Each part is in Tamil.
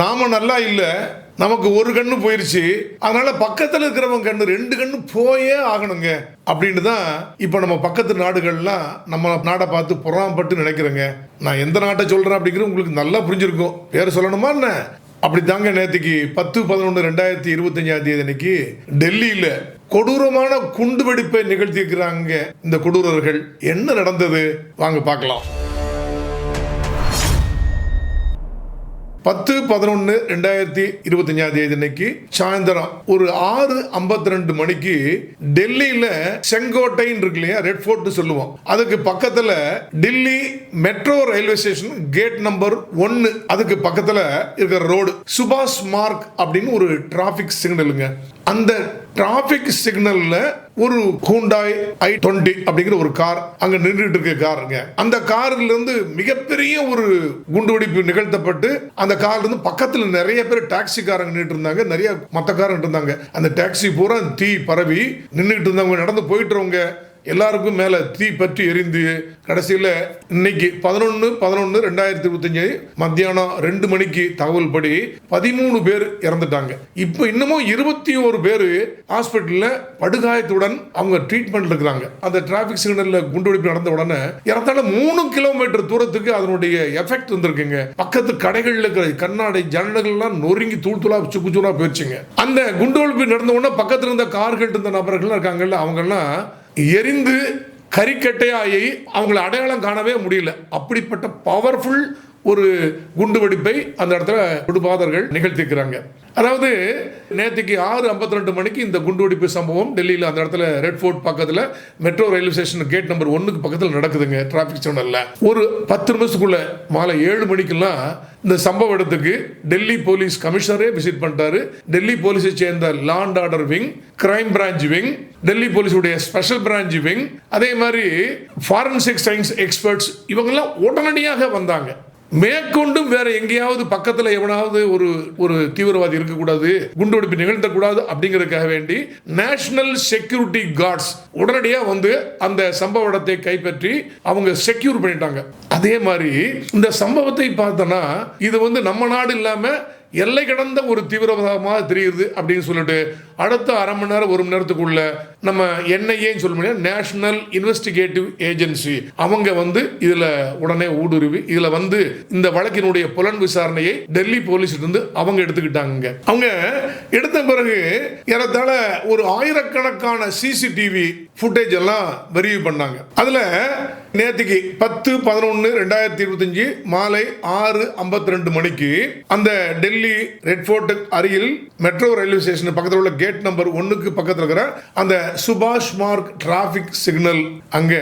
நாம நல்லா இல்லை நமக்கு ஒரு கண்ணு போயிருச்சு அதனால பக்கத்தில் இருக்கிறவங்க கண்ணு ரெண்டு கண்ணு போயே ஆகணுங்க. அப்படின்னு தான் இப்போ நம்ம பக்கத்து நாடுகள்லாம் நம்ம நாடை பார்த்து புறாம்பட்டு நினைக்கிறேங்க. நான் எந்த நாட்டை சொல்கிறேன் அப்படிங்கிறது உங்களுக்கு நல்லா புரிஞ்சிருக்கும். பேர் சொல்லணுமா என்ன? அப்படி தாங்க நேற்றுக்கு பத்து பதினொன்று ரெண்டாயிரத்தி இருபத்தஞ்சாம் தேதி அன்னைக்கு டெல்லியில் கொடூரமான குண்டு வெடிப்பை நிகழ்த்தியிருக்கிறாங்க இந்த கொடூரர்கள். என்ன நடந்தது? வாங்க பார்க்கலாம். பத்து பதினொன்று ரெண்டாயிரத்தி இருபத்தஞ்சாம் தேதி அன்னைக்கு சாயந்தரம் ஒரு ஆறு ஐம்பத்தி ரெண்டு மணிக்கு டெல்லியில செங்கோட்டைன்னு இருக்கு இல்லையா? ரெட் ஃபோர்ட் சொல்லுவோம். அதுக்கு பக்கத்துல Delhi metro railway station gate number ஒன்னு. அதுக்கு பக்கத்துல இருக்கிற ரோடு சுபாஷ் மார்க் அப்படின்னு ஒரு டிராபிக் சிக்னலுங்க அந்த டிராபிக் சிக்னல்ல ஒரு ஹூண்டாய் ஐ டுவெண்ட்டி அப்படிங்கிற ஒரு கார் அங்க நின்றுட்டு இருக்க காருங்க அந்த கார்ல இருந்து மிகப்பெரிய ஒரு குண்டுவெடிப்பு நிகழ்த்தப்பட்டு அந்த கார்ல இருந்து பக்கத்துல நிறைய பேர் டாக்ஸிக்காரங்க நின்று இருந்தாங்க. நிறைய மத்த காரங்க இருந்தாங்க. அந்த டாக்ஸி பூரா தீ பரவி நின்றுட்டு இருந்தவங்க நடந்து போயிட்டுறவங்க எல்லாருக்கும் மேலே தீ பற்றி எரிந்து கடைசியில் இன்னைக்கு பதினொன்று பதினொன்று ரெண்டாயிரத்தி இருபத்தஞ்சு மத்தியானம் ரெண்டு மணிக்கு தகவல் படி பதிமூணு பேர் இறந்துட்டாங்க. இப்போ இன்னமும் இருபத்தி ஒரு பேர் ஹாஸ்பிட்டலில் படுகாயத்துடன் அவங்க ட்ரீட்மெண்ட் இருக்கிறாங்க அந்த டிராஃபிக் சிக்னலில் குண்டுவெடிப்பு நடந்த உடனே இறந்தாலும் மூணு கிலோமீட்டர் தூரத்துக்கு அதனுடைய எஃபெக்ட் வந்திருக்குங்க. பக்கத்து கடைகளில் இருக்கிற கண்ணாடி ஜன்னல்கள்லாம் நொறுங்கி தூள் தூளா சுக்கு போயிடுச்சுங்க. அந்த குண்டுவெடிப்பு நடந்த உடனே பக்கத்தில் இருந்த கார்கள் இருந்த நபர்கள்லாம் இருக்காங்கல்ல அவங்கெல்லாம் எரிந்து கறிக்கட்டையாயை அவங்களை அடையாளம் காணவே முடியல. அப்படிப்பட்ட பவர்ஃபுல் ஒரு குண்டு வெடிப்பை அந்த இடத்துல குடுபாதர்கள் நிகழ்த்திக்கிறாங்க அதாவது நேற்றுக்கு ஆறு ஐம்பத்தி ரெண்டு மணிக்கு இந்த குண்டு வெடிப்பு சம்பவம் டெல்லியில் அந்த இடத்துல ரெட் ஃபோர்ட் பக்கத்தில் metro railway station gate number ஒன்றுக்கு பக்கத்தில் நடக்குதுங்க டிராஃபிக் சிக்னலில் ஒரு பத்து நிமிஷத்துக்குள்ள மாலை ஏழு மணிக்கெல்லாம் இந்த சம்பவ இடத்துக்கு டெல்லி போலீஸ் கமிஷனரே விசிட் பண்ணிட்டாரு. டெல்லி போலீஸை சேர்ந்த law and order wing crime branch wing Delhi போலீஸுடைய special branch wing அதே மாதிரி ஃபாரன்சிக் சயின்ஸ் எக்ஸ்பர்ட்ஸ் இவங்கெல்லாம் உடனடியாக வந்தாங்க. மேற்கொண்டும் வேற எங்கேயாவது பக்கத்துல எவனாவது ஒரு ஒரு தீவிரவாதி இருக்கக்கூடாது குண்டுவெடிப்பு நிகழ்த்தக்கூடாது அப்படிங்கறதுக்காக வேண்டி நேஷனல் செக்யூரிட்டி கார்ட்ஸ் உடனடியாக வந்து அந்த சம்பவ இடத்தை கைப்பற்றி அவங்க செக்யூர் பண்ணிட்டாங்க. அதே மாதிரி இந்த சம்பவத்தை பார்த்தோன்னா இது வந்து நம்ம நாடு இல்லாம எல்லை கடந்த ஒரு தீவிரவாதமாக தெரியுது அப்படின்னு சொல்லிட்டு அடுத்த அரை மணி நேரம் ஒரு மணி நேரத்துக்குள்ள நம்ம என்ஐஏன்னு சொல்ல முடியாது நேஷனல் இன்வெஸ்டிகேட்டிவ் ஏஜென்சி அவங்க வந்து இதுல உடனே ஊடுருவி இதுல வந்து இந்த வழக்கினுடைய புலன் விசாரணையை டெல்லி போலீஸ் இருந்து அவங்க எடுத்துக்கிட்டாங்க. அவங்க எடுத்த பிறகு ஏறத்தாழ ஒரு ஆயிரக்கணக்கான சிசிடிவி ஃபுட்டேஜ் எல்லாம் வெரிவு பண்ணாங்க. அதில் நேற்றுக்கு பத்து பதினொன்று ரெண்டாயிரத்தி இருபத்தஞ்சு மாலை ஆறு ஐம்பத்தி ரெண்டு மணிக்கு அந்த டெல்லி ரெட் ஃபோர்ட் அருகில் மெட்ரோ ரயில்வே ஸ்டேஷன் பக்கத்தில் உள்ள கேட் நம்பர் ஒன்றுக்கு பக்கத்தில் இருக்கிற அந்த சுபாஷ் மார்க் டிராஃபிக் சிக்னல் அங்கே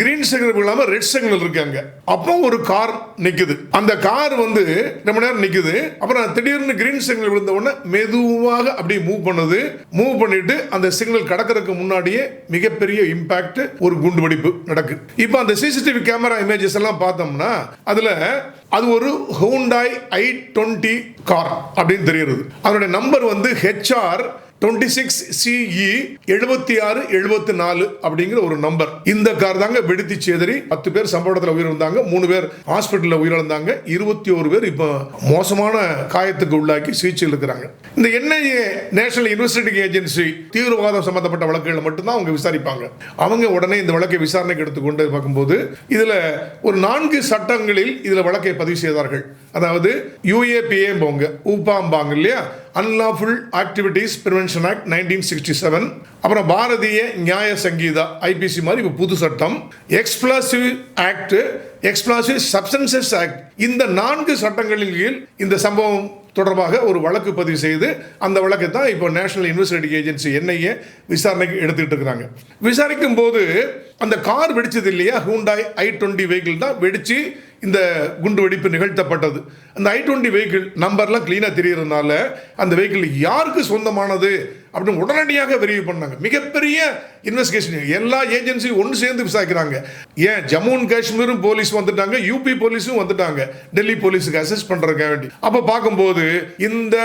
கிரீன் சிக்னல் இல்லாமல் ரெட் சிக்னல் இருக்கு அங்கே. அப்போ ஒரு கார் நிற்குது அந்த கார் வந்து ரொம்ப நேரம் நிற்குது அப்புறம் திடீர்னு கிரீன் சிக்னல் விழுந்த உடனே மெதுவாக அப்படியே மூவ் பண்ணுது. மூவ் பண்ணிட்டு அந்த சிக்னல் கடக்கிறதுக்கு முன்னாடியே மிகப்பெரிய இம்பாக்ட் ஒரு குண்டு வெடிப்பு நடக்குது இப்போ அந்த சிசிடிவி கேமரா இமேஜஸ் எல்லாம் பார்த்தோம்னா அதுல அது ஒரு ஹோண்டாய் ஐ டுவெண்ட்டி கார் அப்படின்னு தெரியுது அதனுடைய நம்பர் வந்து ஹெச்ஆர் டுவெண்ட்டி சிக்ஸ் சிஇ எழுபத்தி ஆறு எழுபத்தி நாலு அப்படிங்கிற ஒரு நம்பர் இந்த கார் தாங்க வெடித்து சேதறி பத்து பேர் சம்பவ இடத்துல உயிரிழந்தாங்க மூணு பேர் ஹாஸ்பிட்டலில் உயிரிழந்தாங்க இருபத்தி ஒரு பேர் இப்போ மோசமான காயத்துக்கு உள்ளாக்கி சிகிச்சையில் இருக்கிறாங்க. இந்த என்ஐஏ நேஷனல் இன்வெஸ்டிகேட்டிங் ஏஜென்சி தீவிரவாதம் சம்பந்தப்பட்ட வழக்குகளை மட்டும்தான் அவங்க விசாரிப்பாங்க. அவங்க உடனே இந்த வழக்கை விசாரணைக்கு எடுத்துக்கொண்டு பார்க்கும்போது இதில் ஒரு நான்கு சட்டங்களில் இதில் வழக்கை பதிவு செய்தார்கள். அதாவது யூஏபிஏ போங்க ஊப்பாம்பாங்க இல்லையா? Unlawful activities prevention act nineteen sixty seven அப்புறம் பாரதிய நியாய சங்கீதா ஐபிசி மாதிரி இப்போ புது சட்டம். Explosive act explosive substances act இந்த நான்கு சட்டங்களின் கீழ் இந்த சம்பவம் தொடர்பாக ஒரு வழக்கு பதிவு செய்து அந்த வழக்கை தான் இப்போ நேஷனல் இன்வெஸ்டிகேட்டிங் ஏஜென்சி என்ஐஏ விசாரணைக்கு எடுத்துக்கிட்டு இருக்கிறாங்க. விசாரிக்கும் போது அந்த கார் வெடிச்சது இல்லையா? ஹூண்டாய் ஐ டுவெண்ட்டி வெஹிக்கிள் தான் வெடிச்சு இந்த குண்டு வெடிப்பு நிகழ்த்தப்பட்டது. அந்த ஐ டுவெண்ட்டி வெஹிக்கிள் நம்பர்லாம் க்ளீனாக தெரியறதுனால அந்த வெஹிக்கிள் யாருக்கு சொந்தமானது அப்படின்னு உடனடியாக வெரிவு பண்ணாங்க. மிகப்பெரிய இன்வெஸ்டிகேஷன் எல்லா ஏஜென்சியும் ஒன்று சேர்ந்து விசாரிக்கிறாங்க. ஏன்? ஜம்மு அண்ட் காஷ்மீரும் போலீஸ் வந்துட்டாங்க யூபி போலீஸும் வந்துட்டாங்க. டெல்லி போலீஸுக்கு அசஸ் பண்ணுறதுக்காக வேண்டி அப்போ பார்க்கும்போது இந்த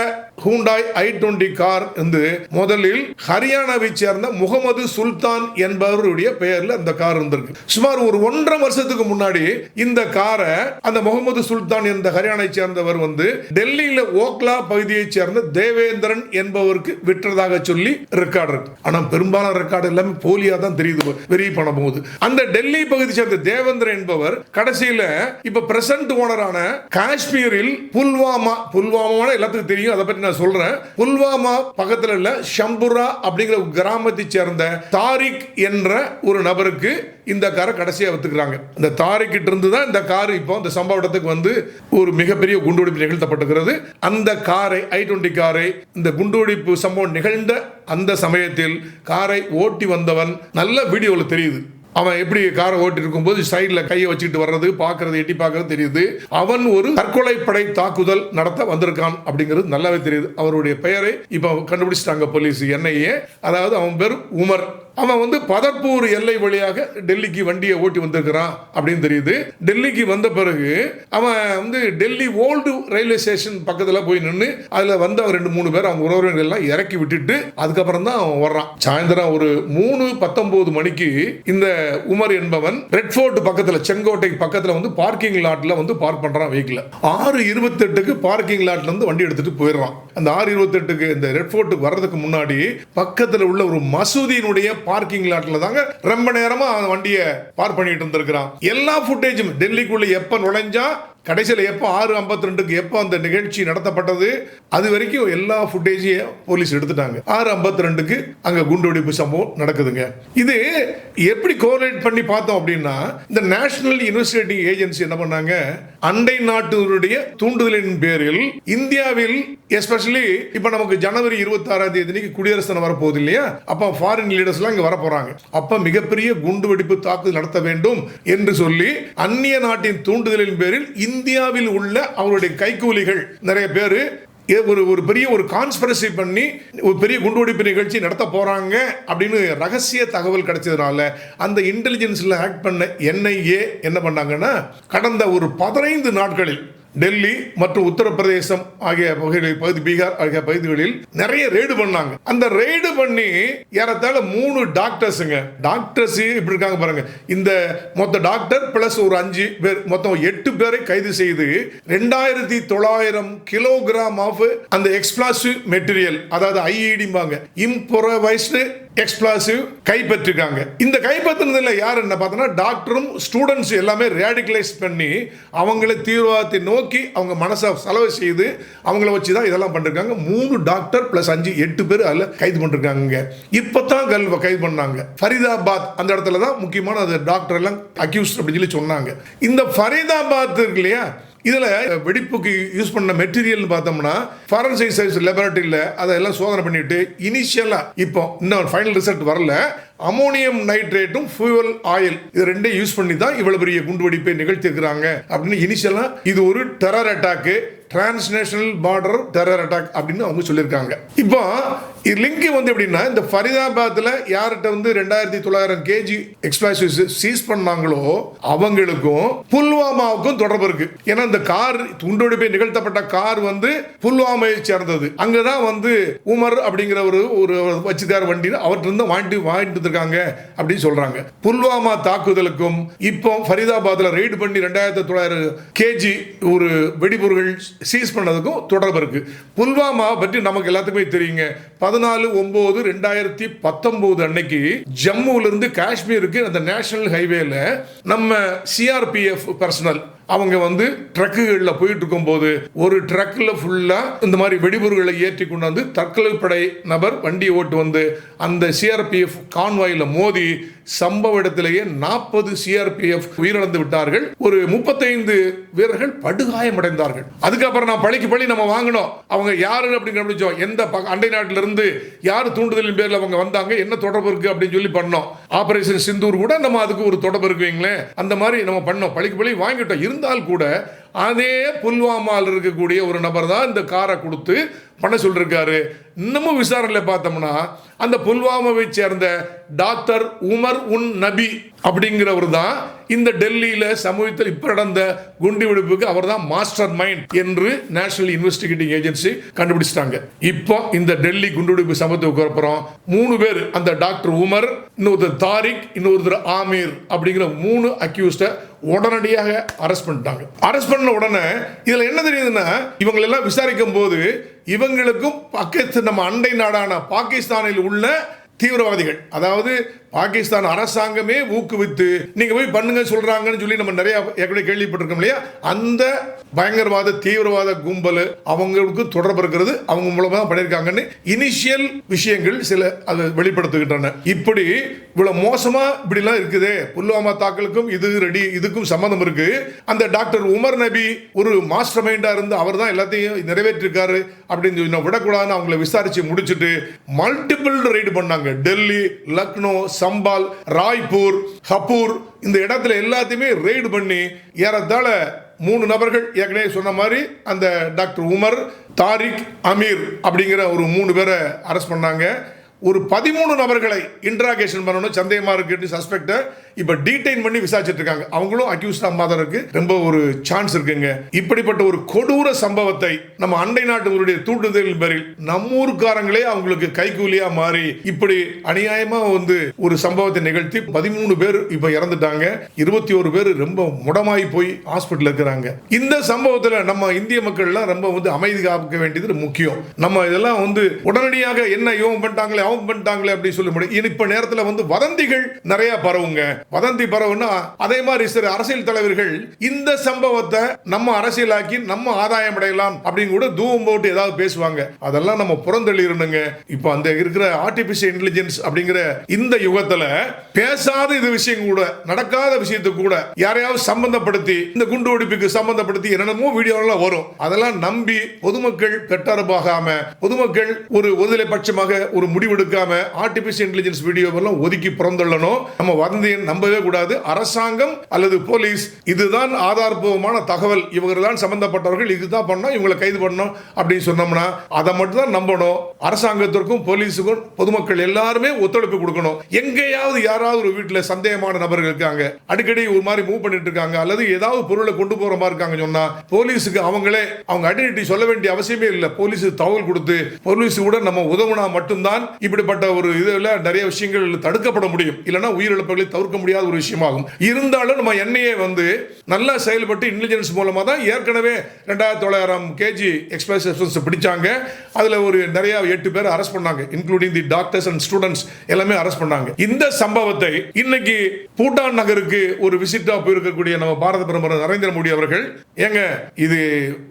ஹூண்டாய் ஐ டுவெண்ட்டி கார் வந்து முதலில் ஹரியானாவை சேர்ந்த முகமது சுல்தான் என்பவருடைய பெயரில் அந்த கார் இருந்திருக்கு சுமார் ஒரு ஒன்றரை வருஷத்துக்கு முன்னாடி இந்த காரை அந்த முகமது சுல்தான் என்ற ஹரியானை சேர்ந்தவர் வந்து டெல்லியில ஓக்லா பகுதியைச் சேர்ந்த தேவேந்திரன் என்பவருக்கு விற்றதாக சொல்லி ரெக்கார்டு இருக்கு. ஆனா பெரும்பாலான ரெக்கார்டு எல்லாமே போலியா தான் தெரியுது வெளியே பண்ண போகுது அந்த டெல்லி பகுதி சேர்ந்த தேவேந்திரன் என்பவர் கடைசியில இப்ப பிரசன்ட் ஓனரான காஷ்மீரில் புல்வாமா புல்வாமா எல்லாத்துக்கும் தெரியும் அதை பற்றி நான் சொல்றேன். புல்வாமா பக்கத்துல உள்ள ஷம்புரா அப்படிங்கிற ஒரு கிராமத்தை சேர்ந்த தாரிக் என்ற ஒரு நபருக்கு இந்த காரை கடைசியாக விற்றுக்கிறாங்க இந்த தாரிக்கிட்ட இருந்து தான் இந்த கார் இப்போ இந்த சம்பவ இடத்துக்கு வந்து ஒரு மிகப்பெரிய குண்டுவெடிப்பு நிகழ்த்தப்பட்டிருக்கிறது. அந்த காரை ஐ டுவெண்ட்டி காரை இந்த குண்டுவெடிப்பு சம்பவம் நிகழ்ந்த அந்த சமயத்தில் காரை ஓட்டி வந்தவன் நல்ல வீடியோவில் தெரியுது. அவன் எப்படி காரை ஓட்டி இருக்கும்போது சைடில் கையை வச்சுக்கிட்டு வர்றது பார்க்கறது எட்டி பார்க்கறது தெரியுது. அவன் ஒரு தற்கொலை படை தாக்குதல் நடத்த வந்திருக்கான் அப்படிங்கிறது நல்லாவே தெரியுது. அவருடைய பெயரை இப்போ கண்டுபிடிச்சிட்டாங்க போலீஸ் என்ஐஏ அதாவது அவன் பேர் உமர். அவன் வந்து பதர்பூர் எல்லை வழியாக டெல்லிக்கு வண்டியை ஓட்டி வந்திருக்கிறான் அப்படின்னு தெரியுது. டெல்லிக்கு வந்த பிறகு அவன் வந்து டெல்லி ஓல்டு ரயில்வே ஸ்டேஷன் பக்கத்தில் போய் நின்று அதில் வந்து அவன் ரெண்டு மூணு பேர் அவங்க உறவினர்கள் எல்லாம் இறக்கி விட்டுட்டு அதுக்கப்புறம் தான் அவன் வர்றான். சாயந்தரம் ஒரு மூணு பத்தொன்பது மணிக்கு இந்த உமர் என்பவன் ரெட்ஃபோர்ட் பக்கத்தில் செங்கோட்டை பக்கத்தில் வந்து பார்க்கிங் லாட்டில் வந்து பார்க் பண்ணுறான் வெஹிக்கிள் ஆறு இருபத்தெட்டுக்கு பார்க்கிங் லாட்ல இருந்து வண்டி எடுத்துட்டு போயிடுறான். அந்த ஆறு இருபத்தெட்டுக்கு இந்த ரெட்ஃபோர்ட்டுக்கு வர்றதுக்கு முன்னாடி பக்கத்தில் உள்ள ஒரு மசூதியினுடைய பார்க்கிங் லாட்ல தாங்க ரொம்ப நேரமா அவன் வண்டியை பார்க் பண்ணிட்டு இருந்திருக்கிறான். எல்லா ஃபுட்டேஜும் டெல்லிக்குள்ள எப்ப நுழைஞ்சா கடைசியில் எப்போ ஆறு ஐம்பத்தி ரெண்டுக்கு எப்போ அந்த நிகழ்ச்சி நடத்தப்பட்டது? அது வரைக்கும் எல்லா ஃபுட்டேஜையும் போலீஸ் எடுத்துட்டாங்க. ஆறு ஐம்பத்தி ரெண்டுக்கு அங்கே குண்டுவெடிப்பு சம்பவம் நடக்குதுங்க. இது எப்படி கோஆர்டினேட் பண்ணி பார்த்தோம் அப்படின்னா இந்த நேஷனல் இன்வெஸ்டிகேட்டிங் ஏஜென்சி என்ன பண்ணாங்க? அண்டை நாட்டினுடைய தூண்டுதலின் பேரில் இந்தியாவில் எஸ்பெஷலி இப்போ நமக்கு ஜனவரி இருபத்தி ஆறாம் தேதி குடியரசு தினம் வரப்போகுது இல்லையா? அப்போ ஃபாரின் லீடர்ஸ்லாம் இங்கே வர போறாங்க அப்போ மிகப்பெரிய குண்டுவெடிப்பு தாக்குதல் நடத்த வேண்டும் என்று சொல்லி அந்நிய நாட்டின் தூண்டுதலின் பேரில் இந்தியாவில் உள்ள அவருடைய கைக்கூலிகள் நிறைய பேர் ஒரு ஒரு பெரிய ஒரு கான்ஸ்பிரசி பண்ணி ஒரு பெரிய குண்டுவெடிப்பு நிகழ்ச்சி நடத்த போகிறாங்க அப்படின்னு ரகசிய தகவல் கிடைச்சதுனால அந்த இன்டெலிஜென்ஸில் ஆக்ட் பண்ண என்ஐஏ என்ன பண்ணாங்கன்னா கடந்த ஒரு பதினைந்து நாட்களில் டெல்லி மற்றும் உத்தரப்பிரதேசம் ஆகிய பகுதிகளில் பகுதி பீகார் ஆகிய பகுதிகளில் நிறைய ரெய்டு பண்ணாங்க. அந்த ரெய்டு பண்ணி ஏறத்தாழ மூணு டாக்டர்ஸுங்க டாக்டர்ஸ் இப்படி இருக்காங்க பாருங்க. இந்த மொத்த டாக்டர் பிளஸ் ஒரு அஞ்சு பேர் மொத்தம் எட்டு பேரை கைது செய்து ரெண்டாயிரத்தி தொள்ளாயிரம் கிலோகிராம் ஆஃப் அந்த எக்ஸ்பிளாசிவ் மெட்டீரியல் அதாவது ஐஇடிம்பாங்க இம்போரவைஸ்டு எக்ஸ்பிளாசிவ் கைப்பற்றிருக்காங்க. இந்த கைப்பற்றினதில் யார் என்ன பார்த்தோன்னா டாக்டரும் ஸ்டூடெண்ட்ஸ் எல்லாமே ரேடிகலைஸ் பண்ணி அவங்கள தீவிரவாதத்தை நோக்கி அவங்க மனசை செலவு செய்து அவங்கள வச்சு தான் இதெல்லாம் பண்ணிருக்காங்க. மூணு டாக்டர் ப்ளஸ் அஞ்சு எட்டு பேர் அதில் கைது பண்ணிருக்காங்க. இப்போ தான் கல் கைது பண்ணாங்க. ஃபரிதாபாத் அந்த இடத்துல தான் முக்கியமான அது டாக்டர் எல்லாம் அக்யூஸ்ட் அப்படின்னு சொல்லி சொன்னாங்க. இந்த ஃபரிதாபாத் இருக்கு இல்லையா இதில் வெடிப்புக்கு யூஸ் பண்ண மெட்டீரியல்னு பார்த்தோம்னா ஃபாரன்சிக் சயின்ஸ் லெபரட்டரியில் அதெல்லாம் சோதனை பண்ணிட்டு இனிஷியலாக இப்போ இன்னும் ஃபைனல் ரிசல்ட் வரல. அமோனியம் நைட்ரேட்டும் ஃபியூவல் ஆயில் இது ரெண்டையும் யூஸ் பண்ணி தான் இவ்வளவு பெரிய குண்டு வெடிப்பை நிகழ்த்திருக்கிறாங்க. அப்படின்னு இனிஷியலாக இது ஒரு terror attack transnational border terror attack அப்படின்னு அவங்க சொல்லியிருக்காங்க. இப்போ லிங்க் வந்து எப்படின்னா இந்த ஃபரிதாபாத்தில் யார்கிட்ட வந்து ரெண்டாயிரத்தி தொள்ளாயிரம் கேஜி எக்ஸ்பிளாசிவ்ஸ் சீஸ் பண்ணாங்களோ அவங்களுக்கும் புல்வாமாவுக்கும் தொடர்பு இருக்கு. ஏன்னா இந்த கார் துண்டோடு நிகழ்த்தப்பட்ட கார் வந்து புல்வாமையை சேர்ந்தது. அங்கதான் வந்து உமர் அப்படிங்கிற ஒரு ஒரு வச்சுதார் வண்டி அவர்கிட்ட இருந்து வாங்கிட்டு வாங்கிட்டு இருக்காங்க அப்படின்னு சொல்றாங்க. புல்வாமா தாக்குதலுக்கும் இப்போ ஃபரிதாபாத்தில் ரெய்டு பண்ணி ரெண்டாயிரத்தி தொள்ளாயிரம் கேஜி ஒரு வெடிபொருள் சீஸ் பண்ணதுக்கும் தொடர்பு இருக்கு. புல்வாமா பற்றி நமக்கு எல்லாத்துக்குமே தெரியுங்க. பதினாலு ஒன்பது ரெண்டாயிரத்தி பத்தொன்பது அன்னைக்கு ஜம்முல இருந்து காஷ்மீருக்கு அந்த நேஷனல் ஹைவேல நம்ம சிஆர்பிஎஃப் பர்சனல் அவங்க வந்து ட்ரக்குகளில் போயிட்டு இருக்கும்போது ஒரு ட்ரக்கில் ஃபுல்லாக இந்த மாதிரி வெடிபொருட்களை ஏற்றி கொண்டு வந்து தற்கொலை படை நபர் வண்டியை ஓட்டு வந்து அந்த சிஆர்பிஎஃப் கான்வாயில் மோதி சம்பவ இடத்திலேயே நாற்பது சிஆர்பிஎஃப் உயிரிழந்து விட்டார்கள். ஒரு முப்பத்தைந்து வீரர்கள் படுகாயமடைந்தார்கள். அதுக்கப்புறம் நான் பழிக்கு பழி நம்ம வாங்கினோம். அவங்க யாரு அப்படின்னு கண்டுபிடிச்சோம். எந்த அண்டை நாட்டிலிருந்து யார் தூண்டுதலின் பேரில் அவங்க வந்தாங்க? என்ன தொடர்பு இருக்கு அப்படின்னு சொல்லி பண்ணோம். ஆபரேஷன் சிந்தூர் கூட நம்ம அதுக்கு ஒரு தொடர்பு இருக்குவீங்களேன் அந்த மாதிரி நம்ம பண்ணோம். பழிக்கு பழி வாங்கிட்டோம். இருந்தால் கூட அதே புல்வாமாவில் இருக்கக்கூடிய ஒரு நபர் தான் இந்த காரை கொடுத்து பண்ண சொல்லியிருக்காரு இன்னமும் விசாரணையில் பார்த்தோம்னா அந்த புல்வாமாவை சேர்ந்த டாக்டர் உமர் உன் நபி அப்படிங்கிறவர் தான் இந்த டெல்லியில் சமூகத்தில் இப்போ நடந்த குண்டு வெடிப்புக்கு அவர் தான் மாஸ்டர் மைண்ட் என்று நேஷனல் இன்வெஸ்டிகேட்டிங் ஏஜென்சி கண்டுபிடிச்சிட்டாங்க. இப்போ இந்த டெல்லி குண்டுவெடிப்பு சம்பவத்துக்கு அப்புறம் மூணு பேர் அந்த டாக்டர் உமர் இன்னொருத்தர் தாரிக் இன்னொருத்தர் ஆமீர் அப்படிங்கிற மூணு அக்யூஸ்டை உடனடியாக அரெஸ்ட் பண்ணிட்டாங்க. அரெஸ்ட் பண்ண உடனே இதில் என்ன தெரியுதுன்னா இவங்களெல்லாம் விசாரிக்கும் போது இவங்களுக்கும் பக்கத்து நம்ம அண்டை நாடான பாகிஸ்தானில் உள்ள தீவிரவாதிகள் அதாவது பாகிஸ்தான் அரசாங்கமே ஊக்குவித்து நீங்க போய் பண்ணுங்க சொல்றாங்கன்னு சொல்லி நம்ம நிறைய ஏற்கனவே கேள்விப்பட்டிருக்கோம் இல்லையா? அந்த பயங்கரவாத தீவிரவாத கும்பல் அவங்களுக்கு தொடர்பு இருக்கிறது. அவங்க மூலமா தான் பண்ணியிருக்காங்கன்னு இனிஷியல் விஷயங்கள் சில அதை வெளிப்படுத்துகின்றன. இப்படி இவ்வளவு மோசமா இப்படிலாம் இருக்குது. புல்வாமா தாக்கலுக்கும் இது ரெடி இதுக்கும் சம்மந்தம் இருக்கு. அந்த டாக்டர் உமர் நபி ஒரு மாஸ்டர் மைண்டா இருந்து அவர் தான் எல்லாத்தையும் நிறைவேற்றிருக்காரு அப்படின்னு சொல்லி விடக்கூடாதுன்னு அவங்கள விசாரிச்சு முடிச்சுட்டு மல்டிபிள் ரைடு பண்ணாங்க. டெல்லி லக்னோ சம்பால் ராய்பூர் ஹப்பூர் இந்த இடத்துல எல்லாத்தையுமே ரெய்டு பண்ணி ஏறத்தாழ மூணு நபர்கள் ஏற்கனவே சொன்ன மாதிரி அந்த டாக்டர் உமர் தாரிக் அமீர் அப்படிங்கிற ஒரு மூணு பேரை அரெஸ்ட் பண்ணாங்க. ஒரு பதிமூணு நபர்களை இன்ட்ராகேஷன் பண்ணணும் சந்தேகமாக இருக்குன்னு சஸ்பெக்டை இப்போ டீடைன் பண்ணி விசாரிச்சுட்டு இருக்காங்க. அவங்களும் அக்யூஸ்ட் அம்மாதான் இருக்கு ரொம்ப ஒரு சான்ஸ் இருக்குங்க. இப்படிப்பட்ட ஒரு கொடூர சம்பவத்தை நம்ம அண்டை நாட்டுவருடைய தூண்டுதலின் பேரில் நம்ம ஊர்க்காரங்களே அவங்களுக்கு கைகூலியா மாறி இப்படி அநியாயமா வந்து ஒரு சம்பவத்தை நிகழ்த்தி பதிமூணு பேர் இப்ப இறந்துட்டாங்க. இருபத்தி ஒரு பேர் ரொம்ப முடமாய் போய் ஹாஸ்பிட்டல் இருக்கிறாங்க. இந்த சம்பவத்துல நம்ம இந்திய மக்கள்லாம் ரொம்ப வந்து அமைதி காக்க வேண்டியது முக்கியம். நம்ம இதெல்லாம் வந்து உடனடியாக என்ன இவங்க பண்ணிட்டாங்களே அவங்க பண்ணிட்டாங்களே அப்படின்னு சொல்ல முடியும். இப்ப நேரத்தில் வந்து வதந்திகள் நிறைய பரவுங்க. வதந்தி பரவுனா அதே மாதிரி சில அரசியல் தலைவர்கள் இந்த சம்பவத்தை நம்ம அரசியலாக்கி நம்ம ஆதாயம் அடையலாம் அப்படின்னு கூட தூவம் போட்டு ஏதாவது பேசுவாங்க. அதெல்லாம் நம்ம புறந்தள்ளிடணுங்க. இப்போ அந்த இருக்கிற ஆர்டிபிஷியல் இன்டெலிஜென்ஸ் அப்படிங்கிற இந்த யுகத்துல பேசாத இது விஷயம் கூட நடக்காத விஷயத்தை கூட யாரையாவது சம்பந்தப்படுத்தி இந்த குண்டு வெடிப்புக்கு சம்பந்தப்படுத்தி என்னென்னமோ வீடியோலாம் வரும். அதெல்லாம் நம்பி பொதுமக்கள் கட்டாரமாகாம பொதுமக்கள் ஒரு ஒருதலை பட்சமாக ஒரு முடிவெடுக்காம ஆர்டிபிஷியல் இன்டெலிஜென்ஸ் வீடியோ எல்லாம் ஒதுக்கி புறந்தள்ளணும். நம்ம வதந்தியின் நம்பவே கூடாது. அரசாங்கம் அல்லது போலீஸ் இதுதான் ஆதாரபூர்வமான தகவல். இவங்க தான் சம்பந்தப்பட்டவர்கள் இதுதான் பண்ணோம் இவங்களை கைது பண்ணோம் அப்படின்னு சொன்னோம்னா அதை மட்டும் தான் நம்பணும். அரசாங்கத்திற்கும் போலீஸுக்கும் பொதுமக்கள் எல்லாருமே ஒத்துழைப்பு கொடுக்கணும். எங்கேயாவது யாராவது ஒரு வீட்டில் சந்தேகமான நபர்கள் இருக்காங்க அடிக்கடி ஒரு மாதிரி மூவ் பண்ணிட்டு இருக்காங்க அல்லது ஏதாவது பொருளை கொண்டு போற மாதிரி இருக்காங்க சொன்னா போலீஸுக்கு அவங்களே அவங்க ஐடென்டிட்டி சொல்ல வேண்டிய அவசியமே இல்லை. போலீஸுக்கு தகவல் கொடுத்து போலீஸ் கூட நம்ம உதவுனா மட்டும்தான் இப்படிப்பட்ட ஒரு இதில் நிறைய விஷயங்கள் தடுக்கப்பட முடியும். இல்லைன்னா உயிரிழப்புகளை தவிர்க்க முடியாத ஒரு விஷயமாகும். இருந்தாலும் நம்ம எண்ணெயை வந்து நல்லா செயல்பட்டு இன்டெலிஜென்ஸ் மூலமா தான் ஏற்கனவே ரெண்டாயிரத்தி தொள்ளாயிரம் கேஜி எக்ஸ்பிரஸ் எக்ஸ்பிரஸ் பிடிச்சாங்க. அதுல ஒரு நிறைய எட்டு பேர் அரெஸ்ட் பண்ணாங்க including the doctors and students எல்லாமே அரெஸ்ட் பண்ணாங்க. இந்த சம்பவத்தை இன்னைக்கு பூட்டான் நகருக்கு ஒரு விசிட்டா போயிருக்கக்கூடிய நம்ம பாரத பிரதமர் நரேந்திர மோடி அவர்கள் ஏங்க இது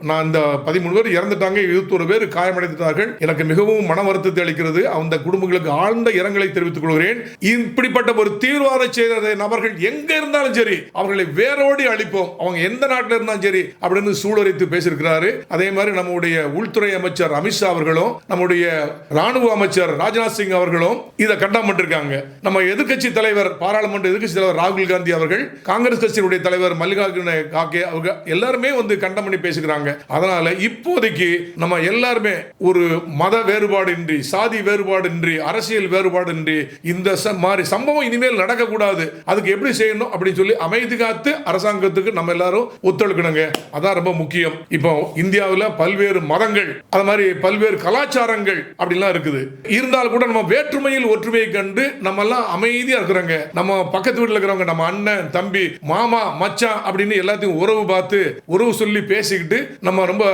நான் இந்த பதிமூணு பேர் இறந்துட்டாங்க இருபத்தொரு பேர் காயமடைந்துட்டார்கள். எனக்கு மிகவும் மன வருத்தத்தை அளிக்கிறது. அந்த குடும்பங்களுக்கு ஆழ்ந்த இரங்கலை தெரிவித்துக் கொள்கிறேன். இப்படிப்பட்ட ஒரு தீவிரவாத செய்த நபர்கள் எங்க இருந்தாலும் சரி அவர்களை வேரோடி அழிப்போம். அவங்க எந்த நாட்டில் இருந்தாலும் சரி அப்படின்னு சூழலித்து பேசியிருக்கிறாரு. அதே மாதிரி நம்முடைய உள்துறை அமைச்சர் அமித்ஷா அவர்களும் நம்முடைய ராணுவ அமைச்சர் ராஜ்நாத் சிங் அவர்களும் இதை கண்டம் பண்ணிருக்காங்க. நம்ம எதிர்கட்சி தலைவர் பாராளுமன்ற எதிர்க்கட்சி தலைவர் ராகுல் காந்தி அவர்கள் காங்கிரஸ் கட்சியினுடைய தலைவர் மல்லிகார்ஜுன காக்கே அவங்க எல்லாருமே வந்து கண்டம் பண்ணி பேசுகிறாங்க அதனால இப்போதைக்கு நம்ம எல்லாருமே ஒரு மத வேறுபாடின்றி சாதி வேறுபாடின்றி அரசியல் வேறுபாடின்றி இந்த ச- மாதிரி சம்பவம் இனிமேல் நடக்கக்கூடாது. அதுக்கு எப்படி செய்யணும் அப்படின்னு சொல்லி அமைதி காத்து அரசாங்கத்துக்கு நம்ம எல்லாரும் ஒத்துழைக்கணுங்க. அதான் ரொம்ப முக்கியம். இப்போ இந்தியாவில் பல்வேறு மதங்கள் அது மாதிரி பல்வேறு கலாச்சாரங்கள் அப்படிலாம் இருக்குது. இருந்தாலும் கூட நம்ம வேற்றுமையில் ஒற்றுமையை கண்டு நம்ம எல்லாம் அமைதியா இருக்கிறோங்க. நம்ம பக்கத்து வீட்டில் இருக்கிறவங்க நம்ம அண்ணன் தம்பி மாமா மச்சான் அப்படின்னு எல்லாத்தையும் உறவு பார்த்து உறவு சொல்லி பேசிக்கிட்டு நம்ம ரொம்ப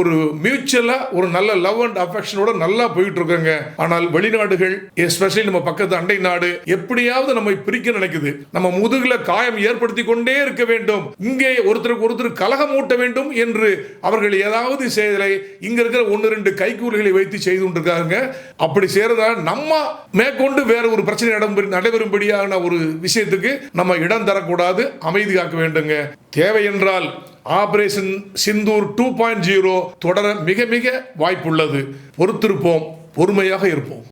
ஒரு மியூச்சுவலா ஒரு நல்ல லவ் அண்ட் அஃபெக்ஷனோட நல்லா போயிட்டு இருக்கோங்க. ஆனால் வெளிநாடுகள் எஸ்பெஷலி நம்ம பக்கத்து அண்டை நாடு எப்படியாவது நம்மை பிரிக்க நினைக்குது. நம்ம முதுகுல காயம் ஏற்படுத்தி கொண்டே இருக்க வேண்டும். இங்கே ஒருத்தருக்கு ஒருத்தர் கலகம் ஊட்ட வேண்டும் என்று அவர்கள் ஏதாவது செய்தலை இங்க இருக்கிற ஒன்று ரெண்டு கைக்கூலிகளை வைத்து செய்து கொண்டிருக்காங்க. அப்படி செய்யறதால நம்ம மேற்கொண்டு வேற ஒரு பிரச்சனை நடைபெறு- நடைபெறும்படியான ஒரு விஷயத்துக்கு நம்ம இடம் தரக்கூடாது. அமைதி காக்க வேண்டுங்க. தேவை என்றால் operation Sindoor two point zero தொடர மிக மிக வாய்ப்புள்ளது. பொறுத்திருப்போம். பொறுமையாக இருப்போம்.